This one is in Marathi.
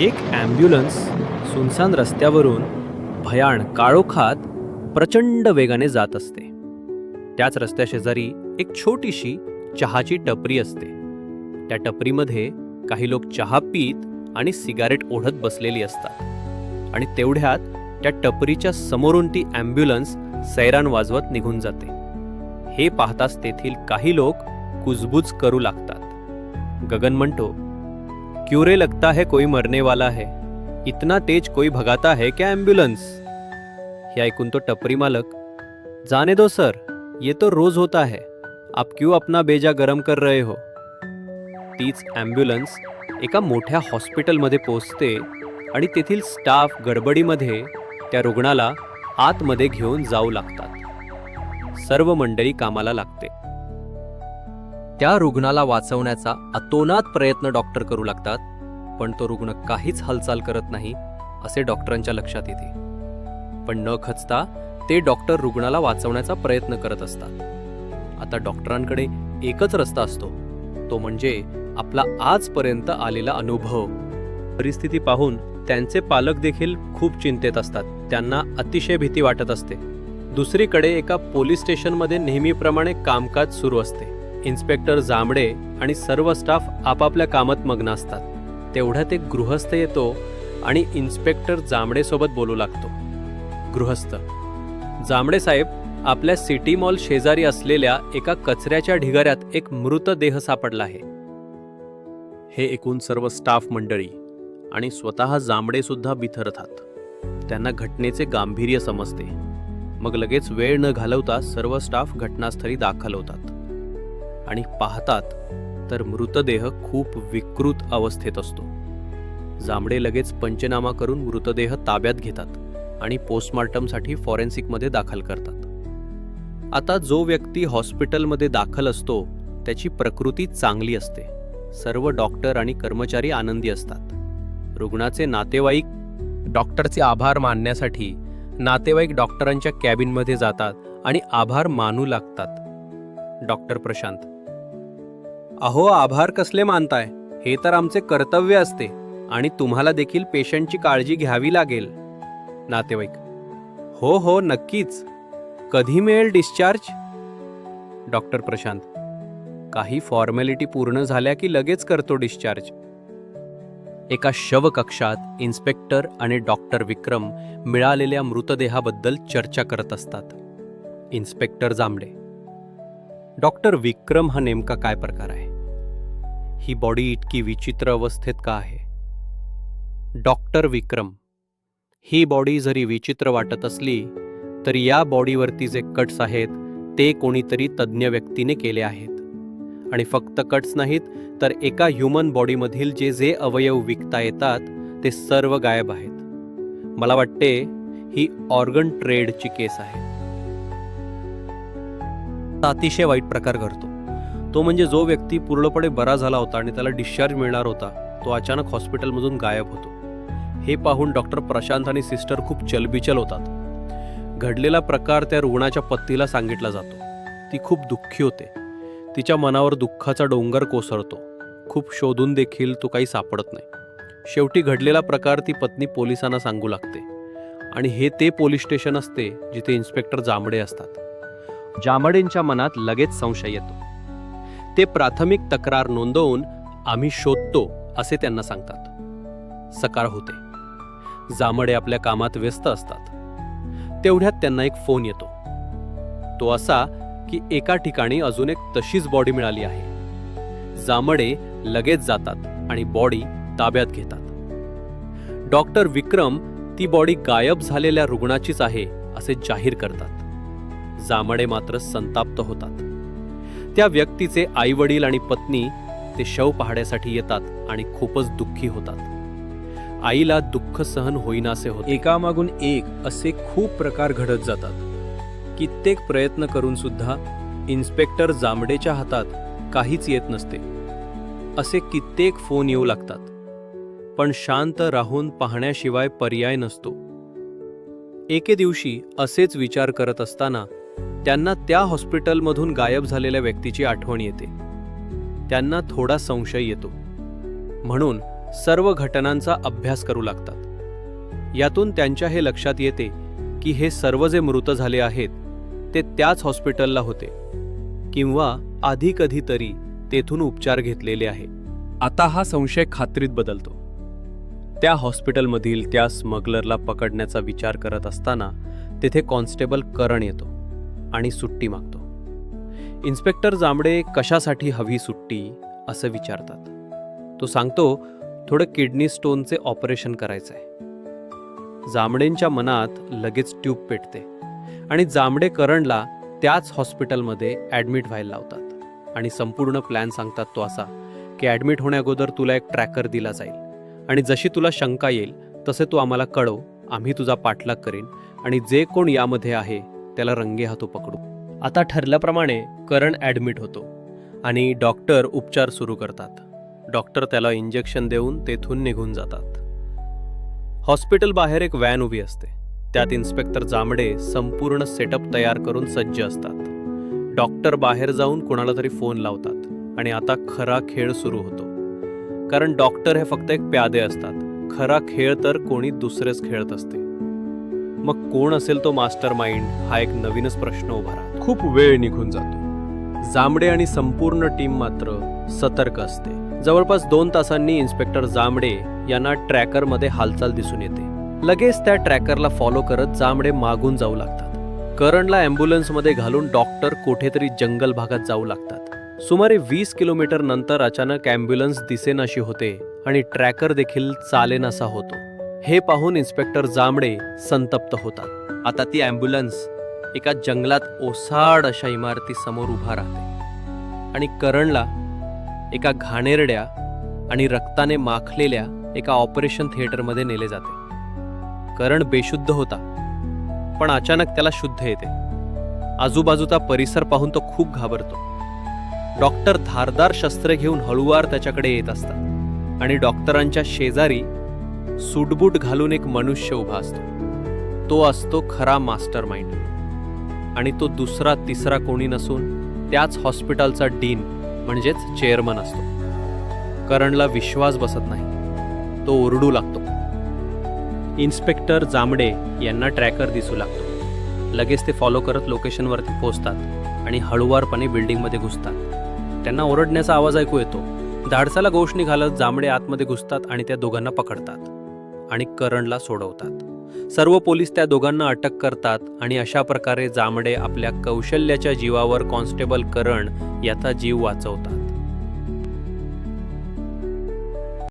एक ॲम्ब्युलन्स सुनसान रस्त्यावरून भयाण काळोखात प्रचंड वेगाने जात असते. त्याच रस्त्याशेजारी एक छोटीशी चहाची टपरी असते. त्या टपरीमध्ये काही लोक चहा पीत आणि सिगारेट ओढत बसलेली असतात. आणि तेवढ्यात त्या टपरीच्या समोरून ती ॲम्ब्युलन्स सैरान वाजवत निघून जाते. हे पाहताच तेथील काही लोक कुजबुज करू लागतात. गगन म्हणतो क्यों रे लगता है कोई मरने वाला है? इतना तेज कोई भगाता है क्या एम्ब्युलन्स हे ऐकून तो टपरी मालक जाने दो सर ये तो रोज होता है आप क्यों अपना बेजा गरम कर रहे हो? तीच ॲम्ब्युलन्स एका मोठ्या हॉस्पिटलमध्ये पोचते आणि तेथील स्टाफ गडबडीमध्ये त्या रुग्णाला आतमध्ये घेऊन जाऊ लागतात. सर्व मंडळी कामाला लागते. त्या रुग्णाला वाचवण्याचा अतोनात प्रयत्न डॉक्टर करू लागतात पण तो रुग्ण काहीच हालचाल करत नाही असे डॉक्टरांच्या लक्षात येते. पण न खचता ते डॉक्टर रुग्णाला वाचवण्याचा प्रयत्न करत असतात. आता डॉक्टरांकडे एकच रस्ता असतो तो म्हणजे आपला आजपर्यंत आलेला अनुभव. परिस्थिती पाहून त्यांचे पालक देखील खूप चिंतेत असतात त्यांना अतिशय भीती वाटत असते. दुसरीकडे एका पोलीस स्टेशनमध्ये नेहमीप्रमाणे कामकाज सुरू असते. इन्स्पेक्टर जांभळे आणि सर्व स्टाफ आपापल्या कामात मग्न असतात. तेवढ्यात एक गृहस्थ येतो आणि इन्स्पेक्टर जांभळेसोबत बोलू लागतो. गृहस्थ जांभळे साहेब आपल्या सिटी मॉल शेजारी असलेल्या एका कचऱ्याच्या ढिगाऱ्यात एक मृतदेह सापडला आहे. हे एकूण सर्व स्टाफ मंडळी आणि स्वतः जांभळेसुद्धा बिथरतात. त्यांना घटनेचे गांभीर्य समजते. मग लगेच वेळ न घालवता सर्व स्टाफ घटनास्थळी दाखल होतात. आणि पाहतात तर मृतदेह खूप विकृत अवस्थेत असतो. जांभळे लगेच पंचनामा करून मृतदेह ताब्यात घेतात आणि पोस्टमॉर्टमसाठी फॉरेन्सिकमध्ये दाखल करतात. आता जो व्यक्ती हॉस्पिटलमध्ये दाखल असतो त्याची प्रकृती चांगली असते. सर्व डॉक्टर आणि कर्मचारी आनंदी असतात. रुग्णाचे नातेवाईक डॉक्टरचे आभार मानण्यासाठी नातेवाईक डॉक्टरांच्या कॅबिनमध्ये जातात आणि आभार मानू लागतात. डॉक्टर प्रशांत अहो आभार कसले मानताय? हे तर आमचे कर्तव्य असते आणि तुम्हाला देखील पेशंटची काळजी घ्यावी लागेल. नातेवाईक हो हो नक्कीच. कधी मिळेल डिस्चार्ज? डॉक्टर प्रशांत काही फॉर्मॅलिटी पूर्ण झाल्या की लगेच करतो डिस्चार्ज? एका शवकक्षात इन्स्पेक्टर आणि डॉक्टर विक्रम मिळालेल्या मृतदेहाबद्दल चर्चा करत असतात. इन्स्पेक्टर जांबडे डॉक्टर विक्रम हा नेमका काय प्रकार आहे? ही बॉडी इतकी विचित्र अवस्थेत का आहे? डॉक्टर विक्रम ही बॉडी जरी विचित्र वाटत असली तरी या बॉडीवरती जे कट्स आहेत ते कोणीतरी तज्ज्ञ व्यक्तीने केले आहेत. आणि फक्त कट्स नाहीत तर एका ह्युमन बॉडीमधील जे जे अवयव विकता येतात ते सर्व गायब आहेत. मला वाटते ही ऑर्गन ट्रेडची केस आहे. अतिशय वाईट प्रकार घडतो. तो म्हणजे जो व्यक्ती पूर्णपणे बरा झाला होता आणि त्याला डिस्चार्ज मिळणार होता तो अचानक हॉस्पिटलमधून गायब होतो. हे पाहून डॉक्टर प्रशांत आणि सिस्टर खूप चलबिचल होतात. घडलेला प्रकार त्या रुग्णाच्या पत्नीला सांगितला जातो. ती खूप दुःखी होते. तिच्या मनावर दुःखाचा डोंगर कोसळतो. खूप शोधून देखील तो काही सापडत नाही. शेवटी घडलेला प्रकार ती पत्नी पोलिसांना सांगू लागते. आणि हे ते पोलीस स्टेशन असते जिथे इन्स्पेक्टर जांभळे असतात. जांभळेंच्या मनात लगेच संशय येतो. ते प्राथमिक तक्रार नोंदवून आम्ही शोधतो असे त्यांना सांगतात. सकाळ होते. जांभळे आपल्या कामात व्यस्त असतात. तेवढ्यात त्यांना एक फोन येतो. तो असा की एका ठिकाणी अजून एक तशीच बॉडी मिळाली आहे. जांभळे लगेच जातात आणि बॉडी ताब्यात घेतात. डॉक्टर विक्रम ती बॉडी गायब झालेल्या रुग्णाचीच आहे असे जाहीर करतात. जांभळे मात्र संताप्त होतात. त्या व्यक्तीचे आई वडील आणि पत्नी ते शव पाहण्यासाठी येतात आणि खूपच दुःखी होतात. आईला दुःख सहन होईनासे होते. एकामागून एक असे खूप प्रकार घडत जातात. कित्येक प्रयत्न करून सुद्धा इन्स्पेक्टर जांभडेच्या हातात काहीच येत नसते. असे कित्येक फोन येऊ लागतात. पण शांत राहून पाहण्याशिवाय पर्याय नसतो. एके दिवशी असेच विचार करत असताना त्यांना त्या हॉस्पिटलमधून गायब झालेल्या व्यक्तीची आठवण येते. त्यांना थोडा संशय येतो. म्हणून सर्व घटनांचा अभ्यास करू लागतात. यातून त्यांच्या हे लक्षात येते की हे सर्व जे मृत झाले आहेत ते त्याच हॉस्पिटलला होते. किंवा आधी कधीतरी तेथून उपचार घेतलेले आहे. आता हा संशय खात्रीत बदलतो. त्या हॉस्पिटलमधील त्या स्मगलरला पकडण्याचा विचार करत असताना तेथे कॉन्स्टेबल करण येतो. आणि सुट्टी मागतो. इन्स्पेक्टर जांभळे कशासाठी हवी सुट्टी असं विचारतात. तो सांगतो थोडं किडनी स्टोनचे ऑपरेशन करायचं आहे जांभळेंच्या मनात लगेच ट्यूब पेटते आणि जांभळे करणला त्याच हॉस्पिटलमध्ये ॲडमिट व्हायला लावतात आणि संपूर्ण प्लॅन सांगतात तो असा की ॲडमिट होण्याअगोदर तुला एक ट्रॅकर दिला जाईल आणि जशी तुला शंका येईल तसे तू आम्हाला कळव आम्ही तुझा पाठलाग करीन आणि जे कोण यामध्ये आहे त्याला रंगे हातो पकडू. आता ठरल्याप्रमाणे करण ॲडमिट होतो आणि डॉक्टर उपचार सुरू करतात. डॉक्टर त्याला इंजेक्शन देऊन तेथून निघून जातात. हॉस्पिटल बाहेर एक व्हॅन उभी असते. त्यात इन्स्पेक्टर जांभडे संपूर्ण सेटअप तयार करून सज्ज असतात. डॉक्टर बाहेर जाऊन कोणाला तरी फोन लावतात आणि आता खरा खेळ सुरू होतो. कारण डॉक्टर हे फक्त एक प्यादे असतात. खरा खेळ तर कोणी दुसरेच खेळत असते. मग कोण असेल तो मास्टर माइंड हा एक नवीनच प्रश्न उभा राहतो. खूप वेळ निघून जातो. जांभडे आणि संपूर्ण टीम मात्र सतर्क असते. जवळपास दोन तासांनी इन्स्पेक्टर जांभडे यांना ट्रॅकरमध्ये हालचाल दिसून येते. लगेच त्या ट्रॅकरला फॉलो करत जांभडे मागून जाऊ लागतात. करणला ॲम्ब्युलन्समध्ये घालून डॉक्टर कुठेतरी जंगल भागात जाऊ लागतात. सुमारे वीस किलोमीटर नंतर अचानक ॲम्ब्युलन्स दिसेनाशी होते आणि ट्रॅकर देखील चालेनासा होतो. हे पाहून इन्स्पेक्टर जांबडे संतप्त होतात. आता ती ॲम्ब्युलन्स एका जंगलात ओसाड अशा इमारती समोर उभा राहते. आणि करणला एका घाणेरड्या आणि रक्ताने माखलेल्या एका ऑपरेशन थिएटरमध्ये नेले जाते. करण बेशुद्ध होता पण अचानक त्याला शुद्ध येते. आजूबाजूचा परिसर पाहून तो खूप घाबरतो. डॉक्टर धारदार शस्त्रे घेऊन हळुवार त्याच्याकडे येत असतात आणि डॉक्टरांच्या शेजारी सूटबूट घालून एक मनुष्य उभा असतो. तो असतो खरा मास्टर माइंड आणि तो दुसरा तिसरा कोणी नसून त्याच हॉस्पिटलचा डीन म्हणजेच चेअरमन असतो. करणला विश्वास बसत नाही. तो ओरडू लागतो. इन्स्पेक्टर जांभडे यांना ट्रॅकर दिसू लागतो. लगेच ते फॉलो करत लोकेशनवरती पोहोचतात आणि हळुवारपणे बिल्डिंगमध्ये घुसतात. त्यांना ओरडण्याचा आवाज ऐकू येतो. धाडसाला गोष घालत जांभडे आतमध्ये घुसतात आणि त्या दोघांना पकडतात आणि करणला सोडवतात. सर्व पोलीस त्या दोघांना अटक करतात आणि अशा प्रकारे जांबडे आपल्या कौशल्याच्या जीवावर कॉन्स्टेबल करण याचा जीव वाचवतात.